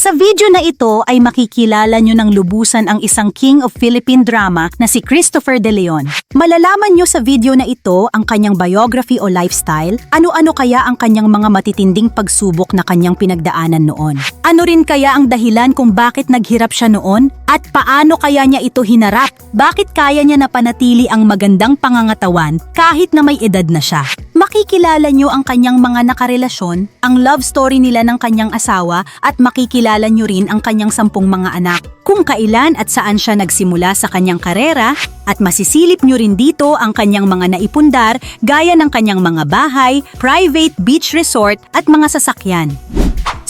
Sa video na ito ay makikilala nyo ng lubusan ang isang king of Philippine drama na si Christopher De Leon. Malalaman nyo sa video na ito ang kanyang biography o lifestyle, ano-ano kaya ang kanyang mga matitinding pagsubok na kanyang pinagdaanan noon. Ano rin kaya ang dahilan kung bakit naghirap siya noon at paano kaya niya ito hinarap? Bakit kaya niya napanatili ang magandang pangangatawan kahit na may edad na siya? Makikilala nyo ang kanyang mga nakarelasyon, ang love story nila ng kanyang asawa at makikilala nyo rin ang kanyang sampung mga anak. Kung kailan at saan siya nagsimula sa kanyang karera at masisilip nyo rin dito ang kanyang mga naipundar gaya ng kanyang mga bahay, private beach resort at mga sasakyan.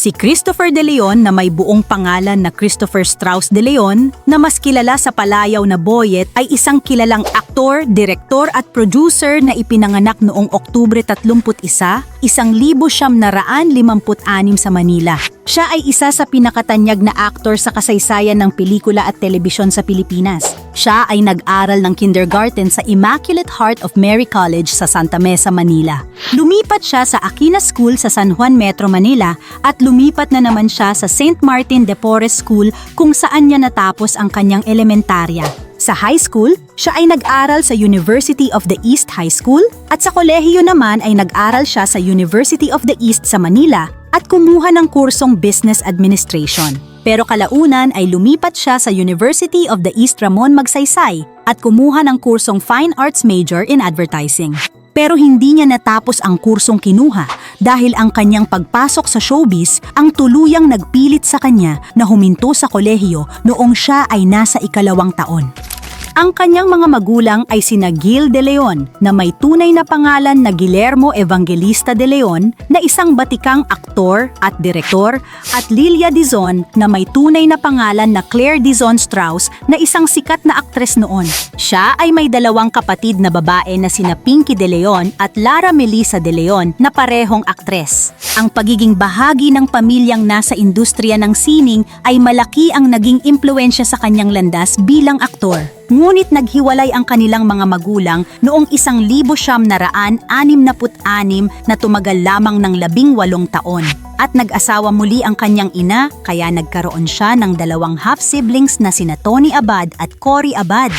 Si Christopher De Leon na may buong pangalan na Christopher Strauss De Leon na mas kilala sa palayaw na Boyet ay isang kilalang aktor, direktor at producer na ipinanganak noong Oktubre 31, 1956 sa Manila. Siya ay isa sa pinakatanyag na aktor sa kasaysayan ng pelikula at telebisyon sa Pilipinas. Siya ay nag-aral ng kindergarten sa Immaculate Heart of Mary College sa Santa Mesa, Manila. Lumipat siya sa Aquinas School sa San Juan Metro, Manila at lumipat na naman siya sa St. Martin de Porres School kung saan niya natapos ang kanyang elementarya. Sa high school, siya ay nag-aral sa University of the East High School at sa kolehiyo naman ay nag-aral siya sa University of the East sa Manila at kumuha ng kursong Business Administration. Pero kalaunan ay lumipat siya sa University of the East Ramon Magsaysay at kumuha ng kursong Fine Arts Major in Advertising. Pero hindi niya natapos ang kursong kinuha dahil ang kanyang pagpasok sa showbiz ang tuluyang nagpilit sa kanya na huminto sa kolehiyo noong siya ay nasa ikalawang taon. Ang kanyang mga magulang ay sina Gil de Leon na may tunay na pangalan na Guillermo Evangelista de Leon na isang batikang aktor at direktor at Lilia Dizon na may tunay na pangalan na Claire Dizon Strauss na isang sikat na aktres noon. Siya ay may dalawang kapatid na babae na sina Pinky de Leon at Lara Melissa de Leon na parehong aktres. Ang pagiging bahagi ng pamilyang nasa industriya ng sining ay malaki ang naging impluensya sa kanyang landas bilang aktor. Ngunit naghiwalay ang kanilang mga magulang noong isang libo siyam na raan anim na tumagal lamang ng labing walong taon. At nag-asawa muli ang kanyang ina kaya nagkaroon siya ng dalawang half-siblings na sina Tony Abad at Cory Abad.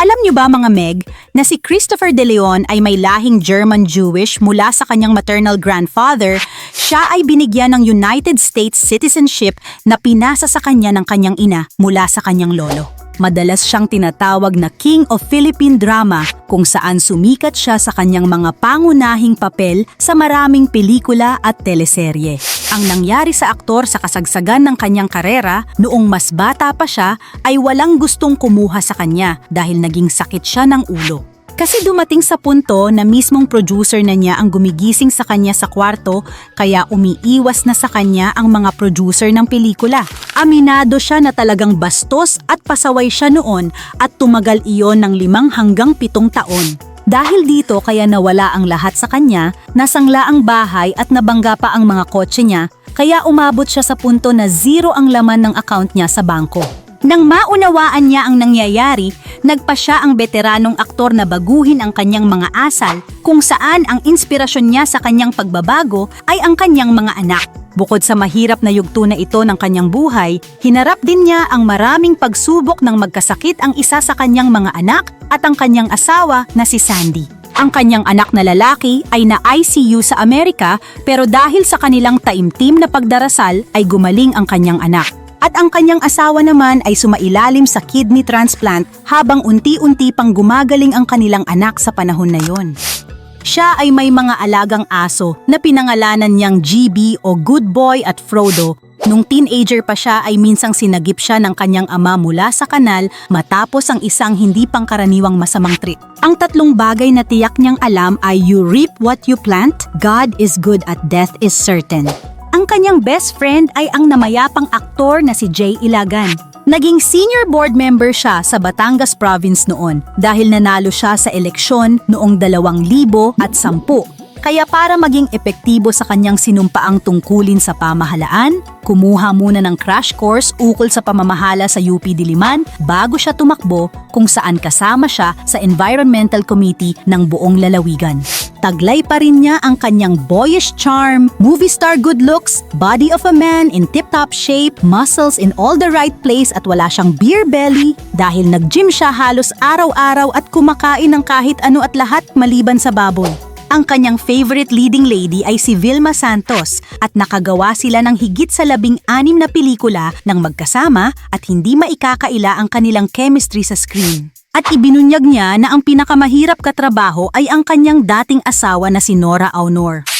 Alam niyo ba mga Meg na si Christopher De Leon ay may lahing German-Jewish mula sa kanyang maternal grandfather, siya ay binigyan ng United States citizenship na pinasa sa kanya ng kanyang ina mula sa kanyang lolo. Madalas siyang tinatawag na King of Philippine Drama kung saan sumikat siya sa kanyang mga pangunahing papel sa maraming pelikula at teleserye. Ang nangyari sa aktor sa kasagsagan ng kanyang karera noong mas bata pa siya ay walang gustong kumuha sa kanya dahil naging sakit siya ng ulo. Kasi dumating sa punto na mismong producer na niya ang gumigising sa kanya sa kwarto kaya umiiwas na sa kanya ang mga producer ng pelikula. Aminado siya na talagang bastos at pasaway siya noon at tumagal iyon ng limang hanggang pitong taon. Dahil dito kaya nawala ang lahat sa kanya, nasangla ang bahay at nabangga pa ang mga kotse niya, kaya umabot siya sa punto na zero ang laman ng account niya sa bangko. Nang maunawaan niya ang nangyayari, nagpa siya ang veteranong aktor na baguhin ang kanyang mga asal kung saan ang inspirasyon niya sa kanyang pagbabago ay ang kanyang mga anak. Bukod sa mahirap na yugto na ito ng kanyang buhay, hinarap din niya ang maraming pagsubok ng magkasakit ang isa sa kanyang mga anak at ang kanyang asawa na si Sandy. Ang kanyang anak na lalaki ay na-ICU sa Amerika pero dahil sa kanilang taimtim na pagdarasal ay gumaling ang kanyang anak at ang kanyang asawa naman ay sumailalim sa kidney transplant habang unti-unti pang gumagaling ang kanilang anak sa panahon na yon. Siya ay may mga alagang aso na pinangalanan niyang GB o Good Boy at Frodo. Nung teenager pa siya ay minsang sinagip siya ng kanyang ama mula sa kanal matapos ang isang hindi pangkaraniwang masamang trip. Ang tatlong bagay na tiyak niyang alam ay you reap what you plant, God is good at death is certain. Ang kanyang best friend ay ang namayapang aktor na si Jay Ilagan. Naging senior board member siya sa Batangas Province noon dahil nanalo siya sa eleksyon noong 2010 Kaya para maging epektibo sa kanyang sinumpaang tungkulin sa pamahalaan, kumuha muna ng crash course ukol sa pamamahala sa UP Diliman bago siya tumakbo kung saan kasama siya sa Environmental Committee ng buong lalawigan. Taglay pa rin niya ang kanyang boyish charm, movie star good looks, body of a man in tip-top shape, muscles in all the right place at wala siyang beer belly dahil nag-gym siya halos araw-araw at kumakain ng kahit ano at lahat maliban sa baboy. Ang kanyang favorite leading lady ay si Vilma Santos at nakagawa sila ng higit sa labing anim na pelikula ng magkasama at hindi maikakaila ang kanilang chemistry sa screen. At ibinunyag niya na ang pinakamahirap katrabaho ay ang kanyang dating asawa na si Nora Aunor.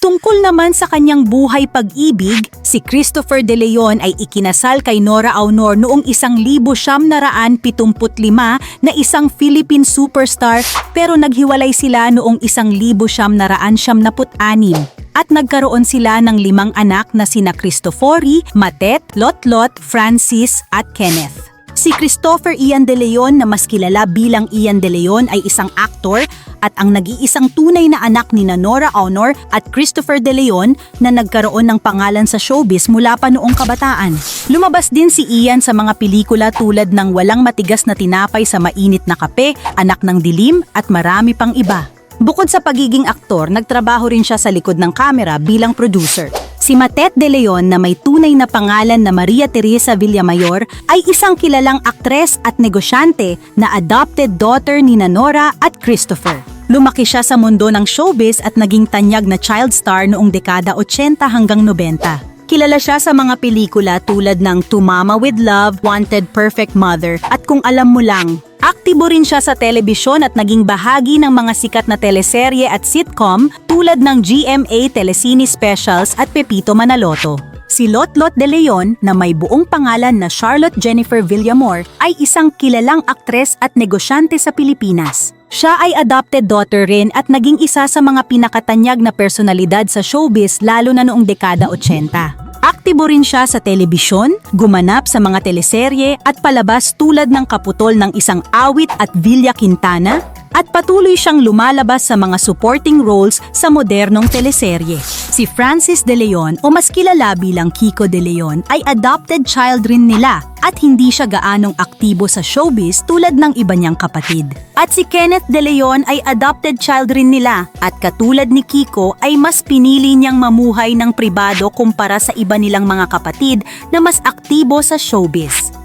Tungkol naman sa kanyang buhay pag-ibig, si Christopher De Leon ay ikinasal kay Nora Aunor noong isang libo siyam naraan pitumput lima na isang Philippine superstar pero naghiwalay sila noong isang libo siyam naraan siyam naput anim at nagkaroon sila ng limang anak na sina Cristofori, Matet, Lotlot, Francis at Kenneth. Si Christopher Ian De Leon na mas kilala bilang Ian De Leon ay isang aktor at ang nag-iisang tunay na anak ni Nora Honor at Christopher De Leon na nagkaroon ng pangalan sa showbiz mula pa noong kabataan. Lumabas din si Ian sa mga pelikula tulad ng Walang Matigas na Tinapay sa Mainit na Kape, Anak ng Dilim at marami pang iba. Bukod sa pagiging aktor, nagtrabaho rin siya sa likod ng kamera bilang producer. Si Matet De Leon na may tunay na pangalan na Maria Teresa Villamayor ay isang kilalang aktres at negosyante na adopted daughter ni Nora at Christopher. Lumaki siya sa mundo ng showbiz at naging tanyag na child star noong dekada 80 hanggang 90. Kilala siya sa mga pelikula tulad ng To Mama with Love, Wanted Perfect Mother at Kung Alam Mo Lang. Aktibo rin siya sa telebisyon at naging bahagi ng mga sikat na teleserye at sitcom tulad ng GMA Telecine Specials at Pepito Manaloto. Si Lotlot De Leon na may buong pangalan na Charlotte Jennifer Villamor ay isang kilalang aktres at negosyante sa Pilipinas. Siya ay adopted daughter rin at naging isa sa mga pinakatanyag na personalidad sa showbiz lalo na noong dekada 80. Aktibo rin siya sa telebisyon, gumanap sa mga teleserye at palabas tulad ng kaputol ng isang awit at Villa Quintana at patuloy siyang lumalabas sa mga supporting roles sa modernong teleserye. Si Francis De Leon o mas kilala bilang Kiko De Leon ay adopted child rin nila at hindi siya gaanong aktibo sa showbiz tulad ng iba niyang kapatid. At si Kenneth De Leon ay adopted child rin nila at katulad ni Kiko ay mas pinili niyang mamuhay ng pribado kumpara sa iba nilang mga kapatid na mas aktibo sa showbiz.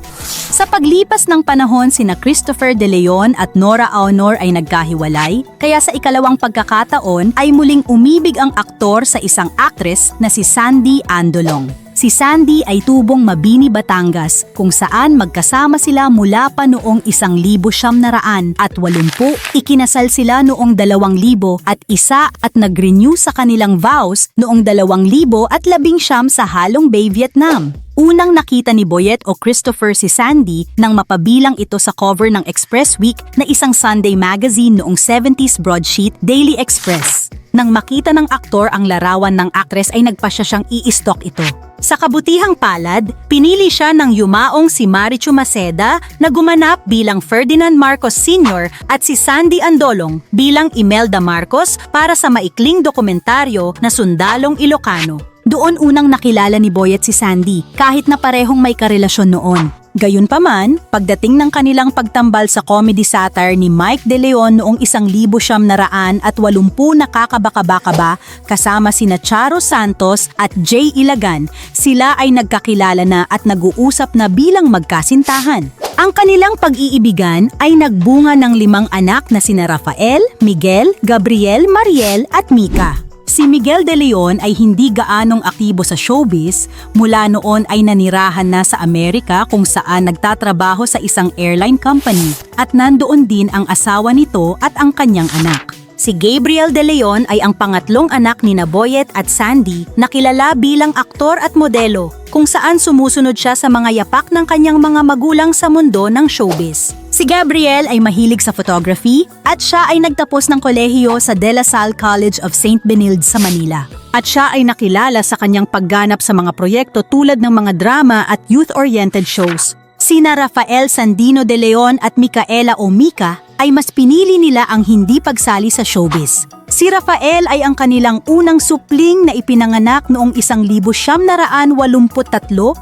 Sa paglipas ng panahon sina Christopher De Leon at Nora Aunor ay nagkahiwalay, kaya sa ikalawang pagkakataon ay muling umibig ang aktor sa isang actress na si Sandy Andolong. Si Sandy ay tubong Mabini, Batangas kung saan magkasama sila mula pa noong isang libo siyam na raan at walumpu, ikinasal sila noong dalawang libo at isa at nag-renew sa kanilang vows noong dalawang libo at labing siyam sa Halong Bay, Vietnam. Unang nakita ni Boyet o Christopher si Sandy nang mapabilang ito sa cover ng Express Week na isang Sunday magazine noong 70s broadsheet Daily Express. Nang makita ng aktor ang larawan ng aktres ay nagpasya siyang i-stock ito. Sa kabutihang palad, pinili siya ng yumaong si Marichu Maceda na gumanap bilang Ferdinand Marcos Sr. at si Sandy Andolong bilang Imelda Marcos para sa maikling dokumentaryo na Sundalong Ilocano. Doon unang nakilala ni Boyet si Sandy kahit na parehong may karelasyon noon. Gayunpaman, pagdating ng kanilang pagtambal sa comedy satire ni Mike De Leon noong isang libo siyam na raan at walumpu na kakabaka-baka kasama sina Charo Santos at Jay Ilagan, sila ay nagkakilala na at nag-uusap na bilang magkasintahan. Ang kanilang pag-iibigan ay nagbunga ng limang anak na sina Rafael, Miguel, Gabriel, Mariel at Mika. Si Miguel De Leon ay hindi gaanong aktibo sa showbiz, mula noon ay nanirahan na sa Amerika kung saan nagtatrabaho sa isang airline company at nandoon din ang asawa nito at ang kanyang anak. Si Gabriel De Leon ay ang pangatlong anak ni Naboyet at Sandy na kilala bilang aktor at modelo kung saan sumusunod siya sa mga yapak ng kanyang mga magulang sa mundo ng showbiz. Si Gabriel ay mahilig sa photography at siya ay nagtapos ng kolehiyo sa De La Salle College of St. Benilde sa Manila. At siya ay nakilala sa kanyang pagganap sa mga proyekto tulad ng mga drama at youth-oriented shows. Sina Rafael Sandino de Leon at Micaela o Mika ay mas pinili nila ang hindi pagsali sa showbiz. Si Rafael ay ang kanilang unang supling na ipinanganak noong 1983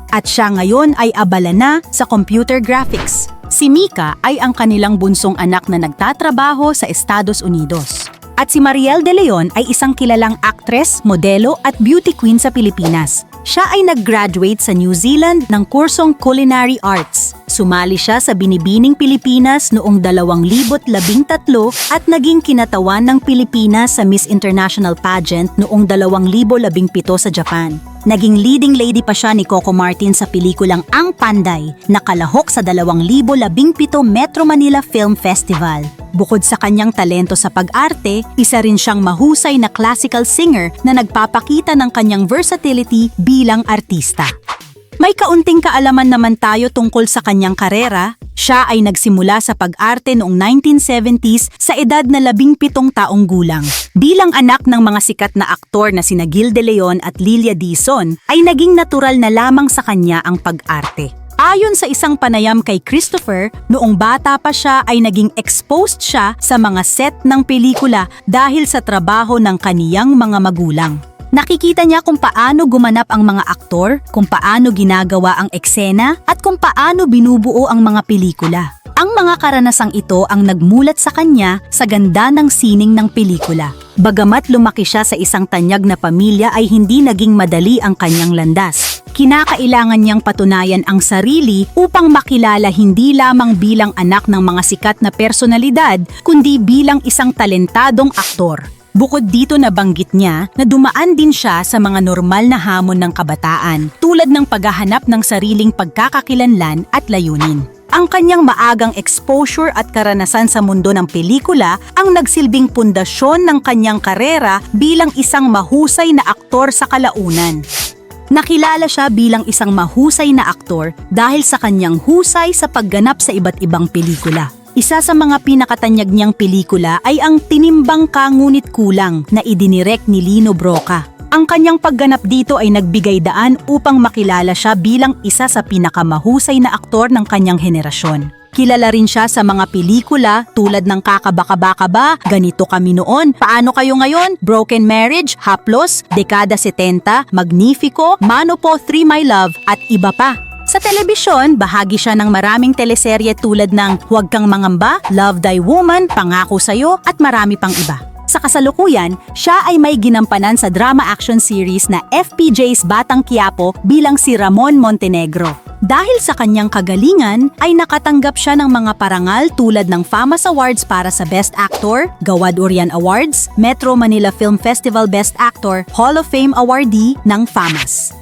at siya ngayon ay abala na sa computer graphics. Si Mika ay ang kanilang bunsong anak na nagtatrabaho sa Estados Unidos. At si Mariel De Leon ay isang kilalang actress, modelo at beauty queen sa Pilipinas. Siya ay nag-graduate sa New Zealand ng kursong Culinary Arts. Sumali siya sa Binibining Pilipinas noong 2013 at naging kinatawan ng Pilipinas sa Miss International Pageant noong 2017 sa Japan. Naging leading lady pa siya ni Coco Martin sa pelikulang Ang Panday na kalahok sa 2017 Metro Manila Film Festival. Bukod sa kanyang talento sa pag-arte, isa rin siyang mahusay na classical singer na nagpapakita ng kanyang versatility bilang artista. May kaunting kaalaman naman tayo tungkol sa kanyang karera. Siya ay nagsimula sa pag-arte noong 1970s sa edad na 17 taong gulang. Bilang anak ng mga sikat na aktor na sina Gil De Leon at Lilia Dizon, ay naging natural na lamang sa kanya ang pag-arte. Ayon sa isang panayam kay Christopher, noong bata pa siya ay naging exposed siya sa mga set ng pelikula dahil sa trabaho ng kaniyang mga magulang. Nakikita niya kung paano gumanap ang mga aktor, kung paano ginagawa ang eksena, at kung paano binubuo ang mga pelikula. Ang mga karanasang ito ang nagmulat sa kanya sa ganda ng sining ng pelikula. Bagamat lumaki siya sa isang tanyag na pamilya ay hindi naging madali ang kanyang landas. Kinakailangan niyang patunayan ang sarili upang makilala hindi lamang bilang anak ng mga sikat na personalidad, kundi bilang isang talentadong aktor. Bukod dito nabanggit niya na dumaan din siya sa mga normal na hamon ng kabataan tulad ng paghahanap ng sariling pagkakakilanlan at layunin. Ang kanyang maagang exposure at karanasan sa mundo ng pelikula ang nagsilbing pundasyon ng kanyang karera bilang isang mahusay na aktor sa kalaunan. Nakilala siya bilang isang mahusay na aktor dahil sa kanyang husay sa pagganap sa iba't ibang pelikula. Isa sa mga pinakatanyag niyang pelikula ay ang Tinimbang Ka Ngunit Kulang na idinirect ni Lino Broca. Ang kanyang pagganap dito ay nagbigay daan upang makilala siya bilang isa sa pinakamahusay na aktor ng kanyang henerasyon. Kilala rin siya sa mga pelikula tulad ng Kakabaka-baka ba, Ganito Kami Noon, Paano Kayo Ngayon, Broken Marriage, Haplos, Dekada 70, Magnifico, Mano Po 3 My Love at iba pa. Sa telebisyon, bahagi siya ng maraming teleserye tulad ng Huwag Kang Mangamba, Love Thy Woman, Pangako Sa'yo at marami pang iba. Sa kasalukuyan, siya ay may ginampanan sa drama action series na FPJ's Batang Quiapo bilang si Ramon Montenegro. Dahil sa kanyang kagalingan, ay nakatanggap siya ng mga parangal tulad ng FAMAS Awards para sa Best Actor, Gawad Urian Awards, Metro Manila Film Festival Best Actor, Hall of Fame awardee ng FAMAS.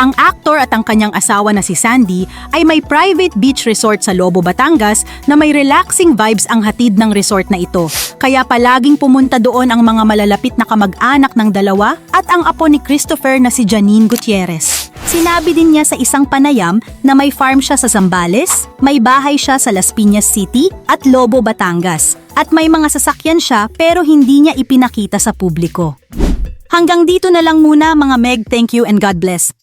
Ang aktor at ang kanyang asawa na si Sandy ay may private beach resort sa Lobo, Batangas na may relaxing vibes ang hatid ng resort na ito. Kaya palaging pumunta doon ang mga malalapit na kamag-anak ng dalawa at ang apo ni Christopher na si Janine Gutierrez. Sinabi din niya sa isang panayam na may farm siya sa Zambales, may bahay siya sa Las Piñas City at Lobo, Batangas. At may mga sasakyan siya pero hindi niya ipinakita sa publiko. Hanggang dito na lang muna mga Meg, thank you and God bless.